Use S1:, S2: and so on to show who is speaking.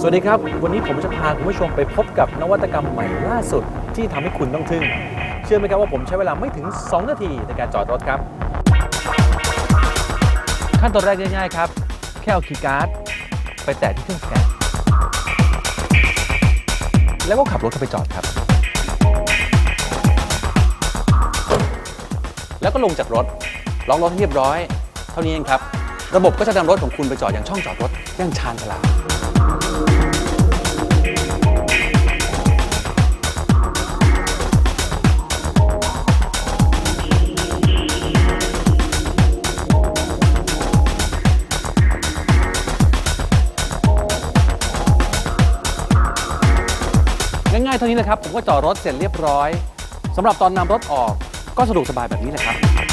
S1: สวัสดีครับ วันนี้ผมจะพาคุณผู้ชมไปพบกับนวัตกรรมใหม่ล่าสุดที่ทำให้คุณต้องทึ่ง เชื่อไหมครับว่าผมใช้เวลาไม่ถึง 2 นาทีในการจอดรถครับ ขั้นตอนแรกง่ายๆครับ แค่เอาคีย์การ์ดไปแตะที่เครื่องสแกนแล้วก็ขับรถเข้าไปจอดครับ แล้วก็ลงจากรถล็อกรถให้เรียบร้อย เท่านี้เองครับ ระบบก็จะนำรถของคุณไปจอดอย่างช่องจอดรถอย่างชาญฉลาด ง่ายๆเท่านี้นะครับผมก็จอดรถเสร็จเรียบร้อยสำหรับตอนนำรถออกก็สะดวกสบายแบบนี้แหละครับ